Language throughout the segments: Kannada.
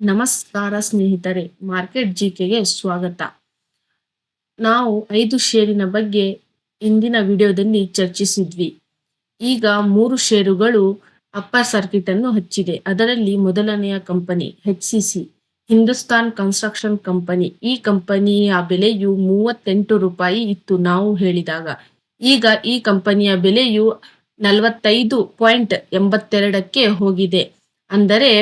ನಮಸ್ಕಾರ ಸ್ನೇಹಿತರೆ, ಮಾರ್ಕೆಟ್ ಜಿಕೆಗೆ ಸ್ವಾಗತ. ನಾವು ಐದು ಷೇರಿನ ಬಗ್ಗೆ ಇಂದಿನ ವಿಡಿಯೋದಲ್ಲಿ ಚರ್ಚಿಸಿದ್ವಿ. ಈಗ ಮೂರು ಷೇರುಗಳು ಅಪ್ಪರ್ ಸರ್ಕಿಟ್ ಅನ್ನು ಹಚ್ಚಿದೆ. ಅದರಲ್ಲಿ ಮೊದಲನೆಯ company H C C Hindustan construction company. ಈ ಕಂಪನಿಯ ಬೆಲೆಯು ಮೂವತ್ತೆಂಟು ರೂಪಾಯಿ ಇತ್ತು ನಾವು ಹೇಳಿದಾಗ. ಈಗ ಈ ಕಂಪನಿಯ ಬೆಲೆಯು ನಲವತ್ತೈದು ಪಾಯಿಂಟ್ ಎಂಬತ್ತೆರಡಕ್ಕೆ ಹೋಗಿದೆ. ಅಂದರೆ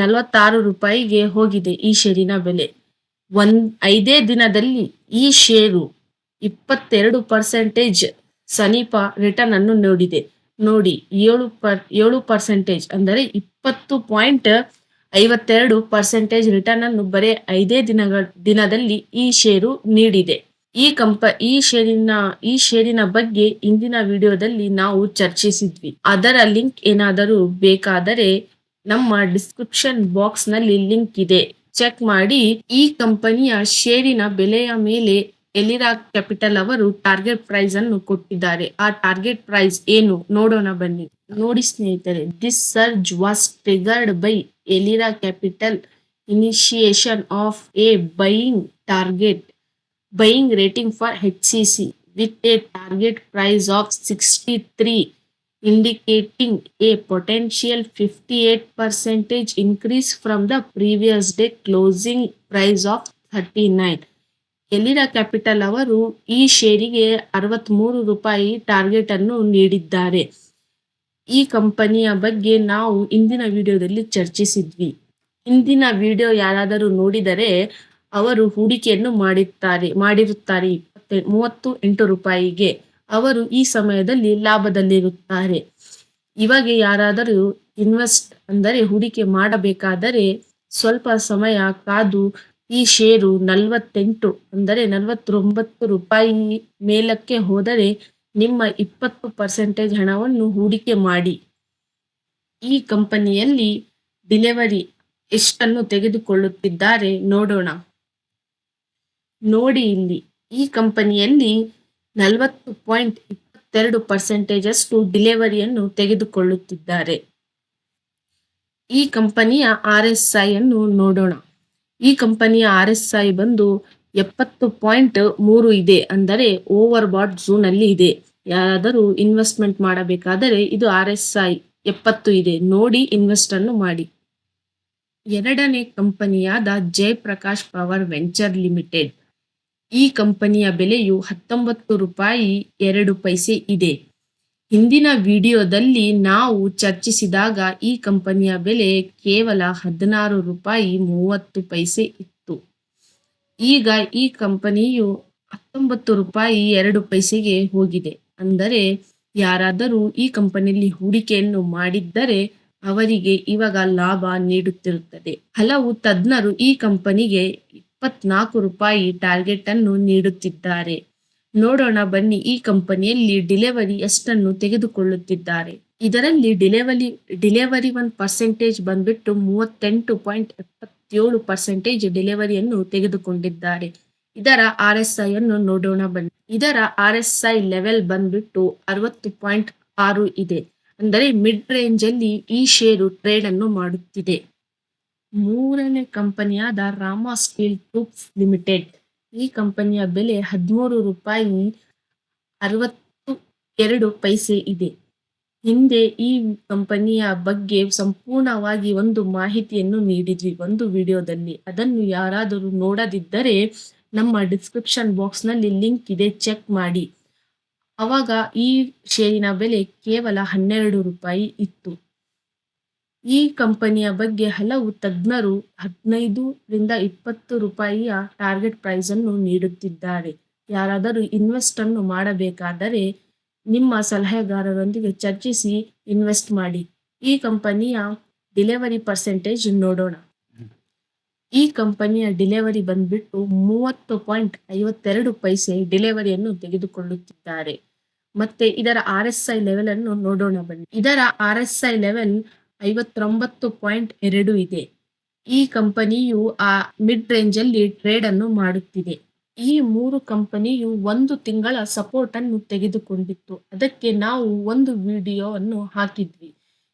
ನಲವತ್ತಾರು ರೂಪಾಯಿಗೆ ಹೋಗಿದೆ ಈ ಷೇರಿನ ಬೆಲೆ. ಒಂದ್, ಐದೇ ದಿನದಲ್ಲಿ ಈ ಷೇರು ಇಪ್ಪತ್ತೆರಡು ಪರ್ಸೆಂಟೇಜ್ ಸಮೀಪ ರಿಟರ್ನ್ ಅನ್ನು ನೋಡಿದೆ. ನೋಡಿ, ಏಳು ಪರ್, ಏಳು ಪರ್ಸೆಂಟೇಜ್ ಅಂದರೆ ಇಪ್ಪತ್ತು ಪಾಯಿಂಟ್ ಐವತ್ತೆರಡು ಪರ್ಸೆಂಟೇಜ್ ರಿಟರ್ನ್ ಅನ್ನು ಬರೀ ಐದೇ ದಿನಗಳ, ದಿನದಲ್ಲಿ ಈ ಷೇರು ನೀಡಿದೆ. ಈ ಕಂಪ, ಈ ಷೇರಿನ ಈ ಷೇರಿನ ಬಗ್ಗೆ ಇಂದಿನ ವಿಡಿಯೋದಲ್ಲಿ ನಾವು ಚರ್ಚಿಸಿದ್ವಿ. ಅದರ ಲಿಂಕ್ ಏನಾದರೂ ಬೇಕಾದರೆ ನಮ್ಮ ಡಿಸ್ಕ್ರಿಪ್ಷನ್ ಬಾಕ್ಸ್ನಲ್ಲಿ ಲಿಂಕ್ ಇದೆ. ಚೆಕ್ ಮಾಡಿ, ಈ ಕಂಪನಿಯ ಷೇರಿನ ಬೆಲೆಯ ಮೇಲೆ ಎಲಿರಾ ಕ್ಯಾಪಿಟಲ್ ಅವರು ಟಾರ್ಗೆಟ್ ಪ್ರೈಸ್ ಅನ್ನು ಕೊಟ್ಟಿದ್ದಾರೆ. ಆ ಟಾರ್ಗೆಟ್ ಪ್ರೈಸ್ ಏನು? ನೋಡೋಣ ಬನ್ನಿ. ನೋಡಿ ಸ್ನೇಹಿತರೆ this surge was triggered by Elara capital initiation of a buying target buying rating for H C C with a target price of sixty 63 indicating a potential 58 increase increase from the previous day closing price of 39 Elara capital ಅವರು ಈ ಶೇರಿಗೆ ಅರವತ್ತ್ಮೂರು ರೂಪಾಯಿ ಟಾರ್ಗೆಟ್ ಅನ್ನು ನೀಡಿದ್ದಾರೆ. ಈ ಕಂಪನಿಯ ಬಗ್ಗೆ ನಾವು ಇಂದಿನ ವಿಡಿಯೋದಲ್ಲಿ ಚರ್ಚಿಸಿದ್ವಿ. ಇಂದಿನ ವಿಡಿಯೋ ಯಾರಾದರೂ ನೋಡಿದರೆ ಅವರು ಹೂಡಿಕೆಯನ್ನು ಮಾಡಿರ್ತಾರೆ ಮಾಡಿರುತ್ತಾರೆ. ಮೂವತ್ತು ಎಂಟು ರೂಪಾಯಿಗೆ. ಅವರು ಈ ಸಮಯದಲ್ಲಿ ಲಾಭದಲ್ಲಿರುತ್ತಾರೆ. ಇವಾಗ ಯಾರಾದರೂ ಇನ್ವೆಸ್ಟ್ ಅಂದರೆ ಹೂಡಿಕೆ ಮಾಡಬೇಕಾದರೆ ಸ್ವಲ್ಪ ಸಮಯ ಕಾದು ಈ ಷೇರು ನಲವತ್ತೆಂಟು ಅಂದರೆ ನಲವತ್ತೊಂಬತ್ತು ರೂಪಾಯಿ ಮೇಲಕ್ಕೆ ಹೋದರೆ ನಿಮ್ಮ ಇಪ್ಪತ್ತು ಪರ್ಸೆಂಟೇಜ್ ಹಣವನ್ನು ಹೂಡಿಕೆ ಮಾಡಿ. ಈ ಕಂಪನಿಯಲ್ಲಿ ಡಿಲೆವರಿ ಎಷ್ಟನ್ನು ತೆಗೆದುಕೊಳ್ಳುತ್ತಿದ್ದಾರೆ ನೋಡೋಣ. ನೋಡಿ ಇಲ್ಲಿ ಈ ಕಂಪನಿಯಲ್ಲಿ ನಲವತ್ತು ಪಾಯಿಂಟ್ ಇಪ್ಪತ್ತೆರಡು ಪರ್ಸೆಂಟೇಜಷ್ಟು ಡಿಲೆವರಿಯನ್ನು ತೆಗೆದುಕೊಳ್ಳುತ್ತಿದ್ದಾರೆ. ಈ ಕಂಪನಿಯ ಆರ್ ಎಸ್ ಐ ಅನ್ನು ನೋಡೋಣ. ಈ ಕಂಪನಿಯ ಆರ್ ಎಸ್ ಐ ಬಂದು ಎಪ್ಪತ್ತು ಪಾಯಿಂಟ್ ಮೂರು ಇದೆ ಅಂದರೆ ಓವರ್ ಬಾಟ್ ಝೋನ್ ಅಲ್ಲಿ ಇದೆ. ಯಾರಾದರೂ ಇನ್ವೆಸ್ಟ್ಮೆಂಟ್ ಮಾಡಬೇಕಾದರೆ ಇದು ಆರ್ ಎಸ್ ಐ ಎಪ್ಪತ್ತು ಇದೆ. ನೋಡಿ ಇನ್ವೆಸ್ಟ್ ಅನ್ನು ಮಾಡಿ. ಎರಡನೇ ಕಂಪನಿಯಾದ ಜಯಪ್ರಕಾಶ್ ಪವರ್ ವೆಂಚರ್ ಲಿಮಿಟೆಡ್. ಈ ಕಂಪನಿಯ ಬೆಲೆಯು ಹತ್ತೊಂಬತ್ತು ರೂಪಾಯಿ ಎರಡು ಪೈಸೆ ಇದೆ. ಹಿಂದಿನ ವಿಡಿಯೋದಲ್ಲಿ ನಾವು ಚರ್ಚಿಸಿದಾಗ ಈ ಕಂಪನಿಯ ಬೆಲೆ ಕೇವಲ ಹದಿನಾರು ರೂಪಾಯಿ ಮೂವತ್ತು ಪೈಸೆ ಇತ್ತು. ಈಗ ಈ ಕಂಪನಿಯು ಹತ್ತೊಂಬತ್ತು ರೂಪಾಯಿ ಎರಡು ಪೈಸೆಗೆ ಹೋಗಿದೆ. ಅಂದರೆ ಯಾರಾದರೂ ಈ ಕಂಪನಿಯಲ್ಲಿ ಹೂಡಿಕೆಯನ್ನು ಮಾಡಿದ್ದರೆ ಅವರಿಗೆ ಇವಾಗ ಲಾಭ ನೀಡುತ್ತಿರುತ್ತದೆ. ಹಲವು ತಜ್ಞರು ಈ ಕಂಪನಿಗೆ ಇಪ್ಪತ್ನಾಲ್ಕು ರೂಪಾಯಿ ಟಾರ್ಗೆಟ್ ಅನ್ನು ನೀಡುತ್ತಿದ್ದಾರೆ. ನೋಡೋಣ ಬನ್ನಿ, ಈ ಕಂಪನಿಯಲ್ಲಿ ಡಿಲೆವರಿ ಎಷ್ಟನ್ನು ತೆಗೆದುಕೊಳ್ಳುತ್ತಿದ್ದಾರೆ. ಇದರಲ್ಲಿ ಡಿಲೆವರಿ ಡಿಲೆವರಿ ಒನ್ ಪರ್ಸೆಂಟೇಜ್ ಬಂದ್ಬಿಟ್ಟು ಮೂವತ್ತೆಂಟು ಪಾಯಿಂಟ್ ಎಪ್ಪತ್ತೇಳು ಪರ್ಸೆಂಟೇಜ್ ಡಿಲೆವರಿಯನ್ನು ತೆಗೆದುಕೊಂಡಿದ್ದಾರೆ. ಇದರ ಆರ್ ಎಸ್ ಐ ಅನ್ನು ನೋಡೋಣ ಬನ್ನಿ. ಇದರ ಆರ್ ಎಸ್ ಐ ಲೆವೆಲ್ ಬಂದ್ಬಿಟ್ಟು ಅರವತ್ತು ಪಾಯಿಂಟ್ ಆರು ಇದೆ. ಅಂದರೆ ಮಿಡ್ ರೇಂಜ್ ಅಲ್ಲಿ ಈ ಷೇರು ಟ್ರೇಡ್ ಅನ್ನು ಮಾಡುತ್ತಿದೆ. ಮೂರನೇ ಕಂಪನಿಯಾದ ರಾಮ ಸ್ಟೀಲ್ ಟ್ಯೂಬ್ಸ್ ಲಿಮಿಟೆಡ್. ಈ ಕಂಪನಿಯ ಬೆಲೆ ಹದಿಮೂರು ರೂಪಾಯಿ ಅರವತ್ತು ಎರಡು ಪೈಸೆ ಇದೆ. ಹಿಂದೆ ಈ ಕಂಪನಿಯ ಬಗ್ಗೆ ಸಂಪೂರ್ಣವಾಗಿ ಒಂದು ಮಾಹಿತಿಯನ್ನು ನೀಡಿದ್ವಿ. ಒಂದು ವಿಡಿಯೋದಲ್ಲಿ. ಅದನ್ನು ಯಾರಾದರೂ ನೋಡದಿದ್ದರೆ ನಮ್ಮ ಡಿಸ್ಕ್ರಿಪ್ಷನ್ ಬಾಕ್ಸ್ನಲ್ಲಿ ಲಿಂಕ್ ಇದೆ. ಚೆಕ್ ಮಾಡಿ. ಅವಾಗ ಈ ಷೇರಿನ ಬೆಲೆ ಕೇವಲ ಹನ್ನೆರಡು ರೂಪಾಯಿ ಇತ್ತು. ಈ ಕಂಪನಿಯ ಬಗ್ಗೆ ಹಲವು ತಜ್ಞರು ಹದಿನೈದರಿಂದ ಇಪ್ಪತ್ತು ರೂಪಾಯಿಯ ಟಾರ್ಗೆಟ್ ಪ್ರೈಸ್ ಅನ್ನು ನೀಡುತ್ತಿದ್ದಾರೆ. ಯಾರಾದರೂ ಇನ್ವೆಸ್ಟ್ ಅನ್ನು ಮಾಡಬೇಕಾದರೆ ನಿಮ್ಮ ಸಲಹೆಗಾರರೊಂದಿಗೆ ಚರ್ಚಿಸಿ ಇನ್ವೆಸ್ಟ್ ಮಾಡಿ. ಈ ಕಂಪನಿಯ ಡಿಲೆವರಿ ಪರ್ಸೆಂಟೇಜ್ ನೋಡೋಣ. ಈ ಕಂಪನಿಯ ಡಿಲೆವರಿ ಬಂದ್ಬಿಟ್ಟು ಮೂವತ್ತು ಪಾಯಿಂಟ್ ಐವತ್ತೆರಡು ಪೈಸೆ ಡಿಲೆವರಿಯನ್ನು ತೆಗೆದುಕೊಳ್ಳುತ್ತಿದ್ದಾರೆ. ಮತ್ತೆ ಇದರ ಆರ್ ಎಸ್ ಐ ಲೆವೆಲ್ ಅನ್ನು ನೋಡೋಣ ಬನ್ನಿ. ಇದರ ಆರ್ ಎಸ್ ಐ ಲೆವೆಲ್ ಐವತ್ತೊಂಬತ್ತು ಪಾಯಿಂಟ್ ಎರಡು ಇದೆ. ಈ ಕಂಪನಿಯು ಆ ಮಿಡ್ ರೇಂಜಲ್ಲಿ ಟ್ರೇಡ್ ಅನ್ನು ಮಾಡುತ್ತಿದೆ. ಈ ಮೂರು ಕಂಪನಿಯು ಒಂದು ತಿಂಗಳ ಸಪೋರ್ಟ್ ಅನ್ನು ತೆಗೆದುಕೊಂಡಿತ್ತು. ಅದಕ್ಕೆ ನಾವು ಒಂದು ವಿಡಿಯೋವನ್ನು ಹಾಕಿದ್ವಿ.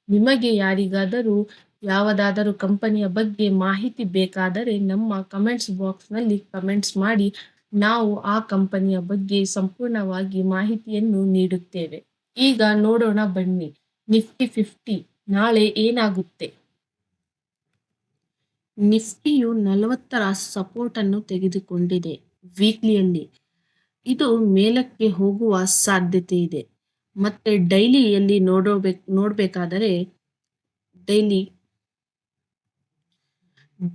ನಿಮಗೆ ಯಾರಿಗಾದರೂ ಯಾವುದಾದರೂ ಕಂಪನಿಯ ಬಗ್ಗೆ ಮಾಹಿತಿ ಬೇಕಾದರೆ ನಮ್ಮ ಕಮೆಂಟ್ಸ್ ಬಾಕ್ಸ್ನಲ್ಲಿ ಕಮೆಂಟ್ಸ್ ಮಾಡಿ, ನಾವು ಆ ಕಂಪನಿಯ ಬಗ್ಗೆ ಸಂಪೂರ್ಣವಾಗಿ ಮಾಹಿತಿಯನ್ನು ನೀಡುತ್ತೇವೆ. ಈಗ ನೋಡೋಣ ಬನ್ನಿ. ನಿಫ್ಟಿ ಫಿಫ್ಟಿ. ನಾಳೆ ಏನಾಗುತ್ತೆ? ನಿಫ್ಟಿಯು ನಲವತ್ತರ ಸಪೋರ್ಟ್ ಅನ್ನು ತೆಗೆದುಕೊಂಡಿದೆ ವೀಕ್ಲಿಯಲ್ಲಿ. ಇದು ಮೇಲಕ್ಕೆ ಹೋಗುವ ಸಾಧ್ಯತೆ ಇದೆ ಮತ್ತೆ ಡೈಲಿಯಲ್ಲಿ ನೋಡಬೇಕು ನೋಡಬೇಕಾದರೆ ಡೈಲಿ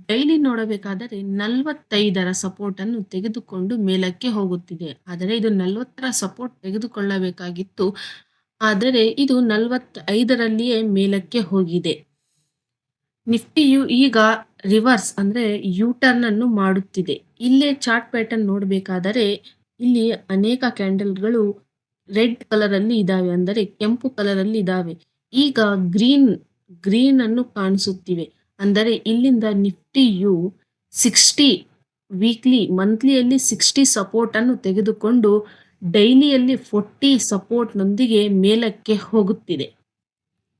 ಡೈಲಿ ನೋಡಬೇಕಾದರೆ ನಲವತ್ತೈದರ ಸಪೋರ್ಟ್ ಅನ್ನು ತೆಗೆದುಕೊಂಡು ಮೇಲಕ್ಕೆ ಹೋಗುತ್ತಿದೆ. ಆದರೆ ಇದು ನಲವತ್ತರ ಸಪೋರ್ಟ್ ತೆಗೆದುಕೊಳ್ಳಬೇಕಾಗಿತ್ತು. ಆದರೆ ಇದು ನಲವತ್ತೈದರಲ್ಲಿಯೇ ಮೇಲಕ್ಕೆ ಹೋಗಿದೆ. ನಿಫ್ಟಿಯು ಈಗ ರಿವರ್ಸ್ ಅಂದರೆ ಯು ಟರ್ನ್ ಅನ್ನು ಮಾಡುತ್ತಿದೆ. ಇಲ್ಲೇ ಚಾರ್ಟ್ ಪ್ಯಾಟರ್ನ್ ನೋಡಬೇಕಾದರೆ ಇಲ್ಲಿ ಅನೇಕ ಕ್ಯಾಂಡಲ್ಗಳು ರೆಡ್ ಕಲರಲ್ಲಿ ಇದ್ದಾವೆ ಅಂದರೆ ಕೆಂಪು ಕಲರಲ್ಲಿ ಇದಾವೆ. ಈಗ ಗ್ರೀನ್ ಗ್ರೀನ್ ಅನ್ನು ಕಾಣಿಸುತ್ತಿವೆ ಅಂದರೆ ಇಲ್ಲಿಂದ ನಿಫ್ಟಿಯು ಸಿಕ್ಸ್ಟಿ ವೀಕ್ಲಿ, ಮಂತ್ಲಿಯಲ್ಲಿ ಸಿಕ್ಸ್ಟಿ ಸಪೋರ್ಟ್ ಅನ್ನು ತೆಗೆದುಕೊಂಡು ಡೈಲಿಯಲ್ಲಿ ಫೋರ್ಟಿ ಸಪೋರ್ಟ್ನೊಂದಿಗೆ ಮೇಲಕ್ಕೆ ಹೋಗುತ್ತಿದೆ.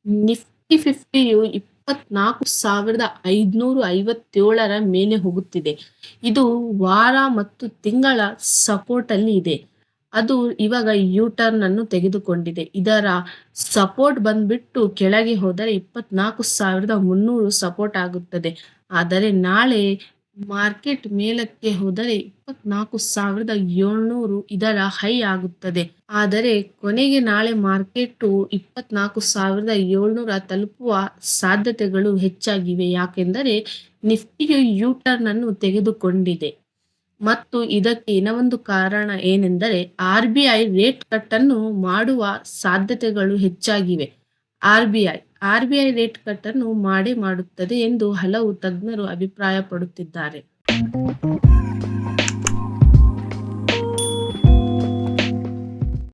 ನಿಫ್ಟಿ ಫಿಫ್ಟಿಯು ಇಪ್ಪತ್ನಾಲ್ಕು ಸಾವಿರದ ಐದುನೂರು ಐವತ್ತೇಳರ ಮೇಲೆ ಹೋಗುತ್ತಿದೆ. ಇದು ವಾರ ಮತ್ತು ತಿಂಗಳ ಸಪೋರ್ಟಲ್ಲಿ ಇದೆ. ಅದು ಇವಾಗ ಯು ಟರ್ನ್ ಅನ್ನು ತೆಗೆದುಕೊಂಡಿದೆ. ಇದರ ಸಪೋರ್ಟ್ ಬಂದ್ಬಿಟ್ಟು ಕೆಳಗೆ ಹೋದರೆ ಇಪ್ಪತ್ನಾಲ್ಕು ಸಾವಿರದ ಮುನ್ನೂರು ಸಪೋರ್ಟ್ ಆಗುತ್ತದೆ. ಆದರೆ ನಾಳೆ ಮಾರ್ಕೆಟ್ ಮೇಲಕ್ಕೆ ಹೋದರೆ ಇಪ್ಪತ್ನಾಲ್ಕು ಸಾವಿರದ ಏಳ್ನೂರು ಇದರ ಹೈ ಆಗುತ್ತದೆ. ಆದರೆ ಕೊನೆಗೆ ನಾಳೆ ಮಾರ್ಕೆಟು ಇಪ್ಪತ್ನಾಲ್ಕು ಸಾವಿರದ ಏಳ್ನೂರ ತಲುಪುವ ಸಾಧ್ಯತೆಗಳು ಹೆಚ್ಚಾಗಿವೆ. ಯಾಕೆಂದರೆ ನಿಫ್ಟಿಯು ಯು ಟರ್ನ್ ಅನ್ನು ತೆಗೆದುಕೊಂಡಿದೆ. ಮತ್ತು ಇದಕ್ಕೆ ಇನ್ನೊಂದು ಕಾರಣ ಏನೆಂದರೆ R B I rate cut ಅನ್ನು ಮಾಡುವ ಸಾಧ್ಯತೆಗಳು ಹೆಚ್ಚಾಗಿವೆ. R B I R B I rate cut ಅನ್ನು ಮಾಡೇ ಮಾಡುತ್ತದೆ ಎಂದು ಹಲವು ತಜ್ಞರು ಅಭಿಪ್ರಾಯಪಡುತ್ತಿದ್ದಾರೆ.